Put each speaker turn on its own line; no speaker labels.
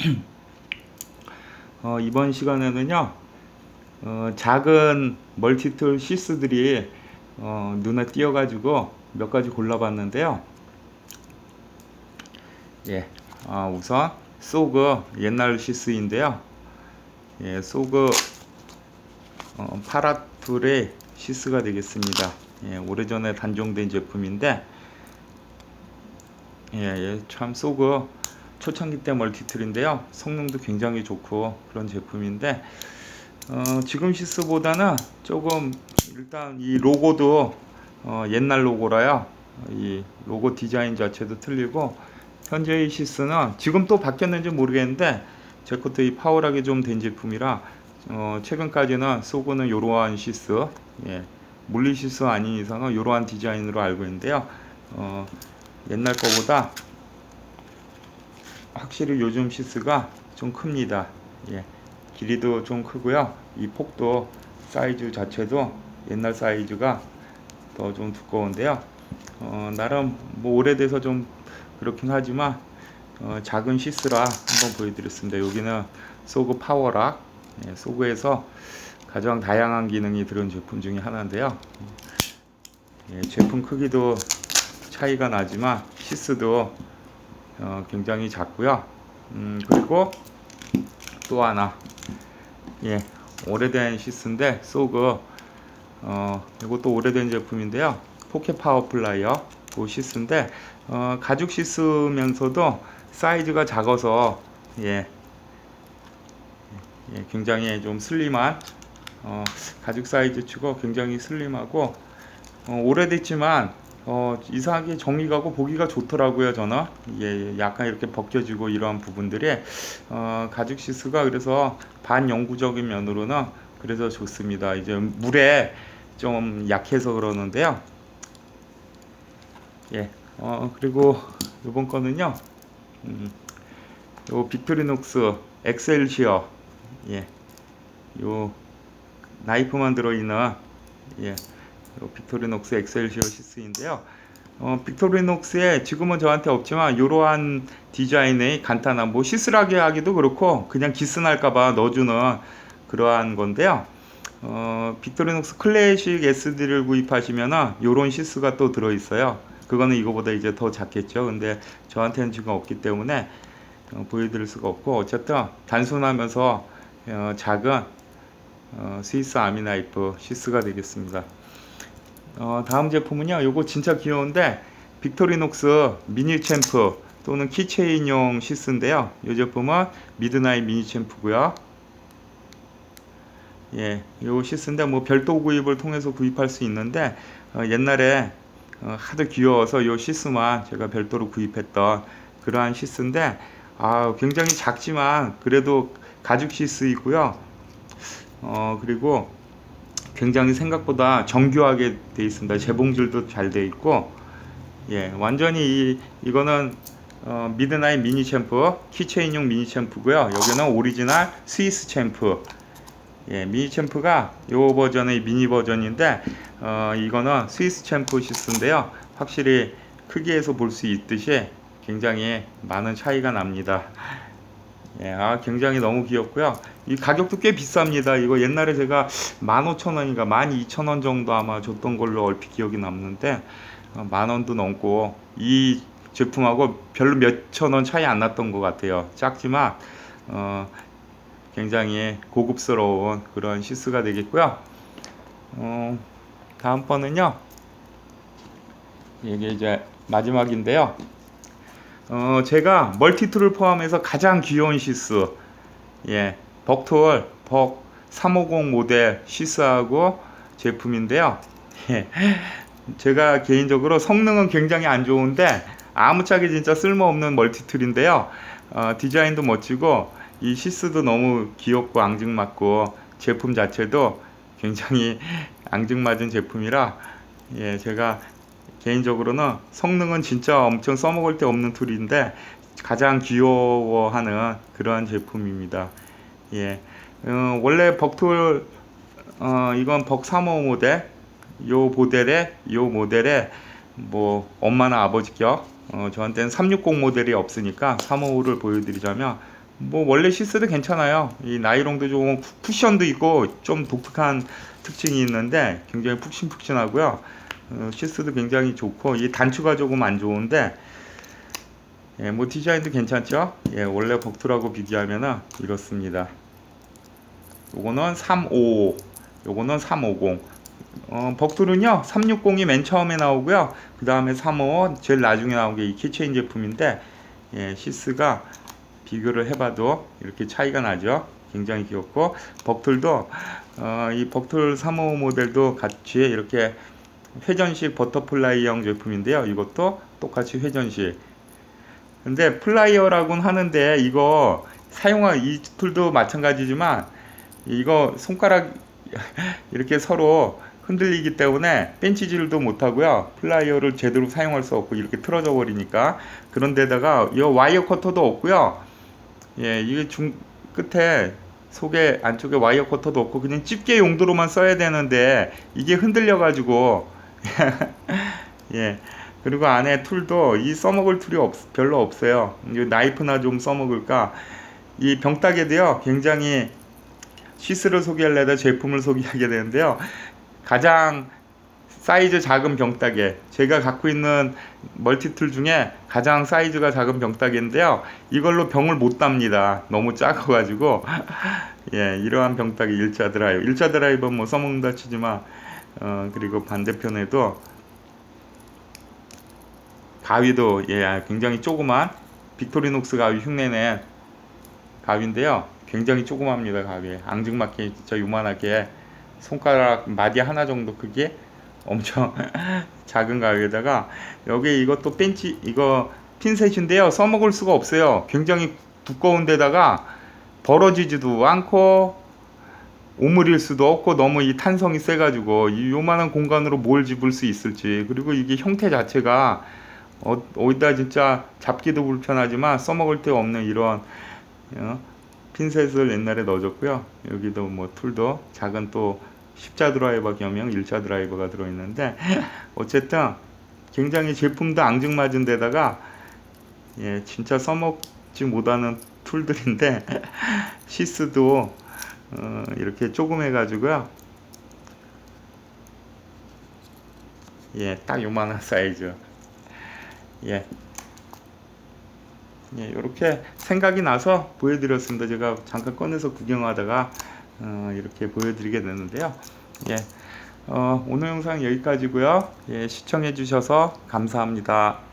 어, 이번 시간에는요, 어, 작은 멀티툴 시스들이 어, 눈에 띄어가지고 몇 가지 골라봤는데요. 예, 아, 우선 소그 옛날 시스인데요. 예, 소그 어, 파라툴의 시스가 되겠습니다. 예, 오래전에 단종된 제품인데, 예, 예, 참 소그 초창기 때 멀티툴인데요. 성능도 굉장히 좋고 그런 제품인데, 어, 지금 시스보다는 조금 일단 이 로고도 어, 옛날 로고라요. 이 로고 디자인 자체도 틀리고 현재의 시스는 지금 또 바뀌었는지 모르겠는데 제 것도 이 파워락이 좀 된 제품이라 어, 최근까지는 쏘고는 이러한 시스 예, 물리 시스 아닌 이상은 이러한 디자인으로 알고 있는데요. 어, 옛날 거보다 확실히 요즘 시스가 좀 큽니다. 예, 길이도 좀 크고요. 이 폭도 사이즈 자체도 옛날 사이즈가 더 좀 두꺼운데요. 어, 나름 뭐 오래돼서 좀 그렇긴 하지만 어, 작은 시스라 한번 보여드렸습니다. 여기는 소그 파워락, 예, 소그에서 가장 다양한 기능이 들은 제품 중에 하나인데요. 예, 제품 크기도 차이가 나지만 시스도 어, 굉장히 작고요. 음, 그리고 또 하나, 예, 오래된 시스인데 소그 어, 이것도 오래된 제품인데요. 포켓 파워 플라이어 그 시스인데 어, 가죽 시스면서도 사이즈가 작아서 예, 예, 굉장히 좀 슬림한 어, 가죽 사이즈 치고 굉장히 슬림하고 어, 오래됐지만 어, 이상하게 정리 가고 보기가 좋더라고요 저는 예, 약간 이렇게 벗겨지고 이러한 부분들이. 어, 가죽 시스가 그래서 반영구적인 면으로는 그래서 좋습니다. 이제 물에 좀 약해서 그러는데요. 예, 어, 그리고 이번 거는요. 음, 요 빅토리녹스 엑셀시어. 예, 요 나이프만 들어있는 예, 요 빅토리녹스 엑셀시어 시스인데요. 어, 빅토리녹스에 지금은 저한테 없지만 이러한 디자인의 간단한 뭐 시스라게 하기도 그렇고 그냥 기스날까봐 넣어주는 그러한 건데요. 어, 빅토리녹스 클래식 SD를 구입하시면은 요런 시스가 또 들어있어요. 그거는 이거보다 이제 더 작겠죠. 근데 저한테는 지금 없기 때문에 어, 보여드릴 수가 없고 어쨌든 단순하면서 어, 작은 어, 스위스 아미나이프 시스가 되겠습니다. 어, 다음 제품은요. 요거 진짜 귀여운데 빅토리녹스 미니 챔프 또는 키체인용 시스인데요. 이 제품은 미드나잇 미니 챔프고요. 예, 요 시스인데 뭐 별도 구입을 통해서 구입할 수 있는데 어, 옛날에 어, 하도 귀여워서 요 시스만 제가 별도로 구입했던 그러한 시스인데 아, 굉장히 작지만 그래도 가죽 시스이고요. 어, 그리고 굉장히 생각보다 정교하게 돼 있습니다. 재봉질도 잘 돼 있고, 예, 완전히 이, 이거는 어, 미드나잇 미니 챔프, 키체인용 미니 챔프고요. 여기는 오리지널 스위스 챔프. 예, 미니 챔프가 요 버전의 미니 버전인데, 어, 이거는 스위스 챔프 시스인데요. 확실히 크기에서 볼 수 있듯이 굉장히 많은 차이가 납니다. 예, 아, 굉장히 너무 귀엽고요. 이 가격도 꽤 비쌉니다. 이거 옛날에 제가 15,000원인가 12,000원 정도 아마 줬던 걸로 얼핏 기억이 남는데 어, 만 원도 넘고 이 제품하고 별로 몇천 원 차이 안 났던 것 같아요. 작지만 어, 굉장히 고급스러운 그런 시스가 되겠고요. 어, 다음번은요. 이게 이제 마지막인데요. 어, 제가 멀티툴을 포함해서 가장 귀여운 시스, 예, 벅톨 벅 350 모델 시스하고 제품인데요. 예, 제가 개인적으로 성능은 굉장히 안 좋은데 아무짝에 진짜 쓸모없는 멀티툴인데요. 어, 디자인도 멋지고 이 시스도 너무 귀엽고 앙증맞고 제품 자체도 굉장히 앙증맞은 제품이라 예, 제가 개인적으로는 성능은 진짜 엄청 써먹을 데 없는 툴인데 가장 귀여워하는 그러한 제품입니다. 예, 어, 원래 벅툴 어, 이건 벅355 모델 요 모델에 요 모델에 뭐 엄마나 아버지격 어, 저한테는 360 모델이 없으니까 355를 보여드리자면 뭐 원래 시스도 괜찮아요. 이 나이롱도 좀 쿠션도 있고 좀 독특한 특징이 있는데 굉장히 푹신푹신하고요. 어, 시스도 굉장히 좋고 이 단추가 조금 안 좋은데 예, 뭐 디자인도 괜찮죠? 예, 원래 벅툴하고 비교하면은 이렇습니다. 요거는 355, 요거는 350. 어, 벅툴은요 360이 맨 처음에 나오고요. 그 다음에 355 제일 나중에 나온 게 이 키체인 제품인데 예, 시스가 비교를 해봐도 이렇게 차이가 나죠. 굉장히 귀엽고 벅툴도 어, 이 벅툴 355 모델도 같이 이렇게 회전식 버터플라이형 제품인데요. 이것도 똑같이 회전식. 근데 플라이어라고는 하는데 이거 사용한 이 툴도 마찬가지지만 이거 손가락 이렇게 서로 흔들리기 때문에 벤치질도 못하고요. 플라이어를 제대로 사용할 수 없고 이렇게 틀어져 버리니까 그런데다가 이 와이어 커터도 없고요. 예, 이게 중 끝에 속에 안쪽에 와이어 커터도 없고 그냥 집게 용도로만 써야 되는데 이게 흔들려 가지고 예. 그리고 안에 툴도 이 써먹을 툴이 없, 별로 없어요. 이 나이프나 좀 써먹을까. 이 병따개도요, 굉장히 시스를 소개하려다 제품을 소개하게 되는데요. 가장 사이즈 작은 병따개. 제가 갖고 있는 멀티툴 중에 가장 사이즈가 작은 병따개인데요. 이걸로 병을 못 답니다. 너무 작아가지고. 예, 이러한 병따개 일자 드라이브. 일자 드라이버 뭐 써먹는다 치지만, 어, 그리고 반대편에도 가위도 예 굉장히 조그만 빅토리녹스 가위 흉내낸 가위인데요. 굉장히 조그맣니다 가위. 앙증맞게 진짜 요만하게 손가락 마디 하나 정도 크기 엄청 작은 가위에다가 여기 이것도 벤치 이거 핀셋인데요. 써먹을 수가 없어요. 굉장히 두꺼운데다가 벌어지지도 않고 오므릴 수도 없고 너무 이 탄성이 세가지고 이 요만한 공간으로 뭘 집을 수 있을지 그리고 이게 형태 자체가 어, 어디다 진짜 잡기도 불편하지만 써먹을 데 없는 이런 어, 핀셋을 옛날에 넣어줬고요. 여기도 뭐 툴도 작은 또 십자 드라이버 겸용 일자 드라이버가 들어있는데 어쨌든 굉장히 제품도 앙증맞은 데다가 예 진짜 써먹지 못하는 툴들인데 시스도 어, 이렇게 조금 해가지고요. 예, 딱 요만한 사이즈. 예. 예, 이렇게 생각이 나서 보여드렸습니다. 제가 잠깐 꺼내서 구경하다가 어, 이렇게 보여드리게 됐는데요. 예, 어, 오늘 영상 여기까지고요. 예, 시청해주셔서 감사합니다.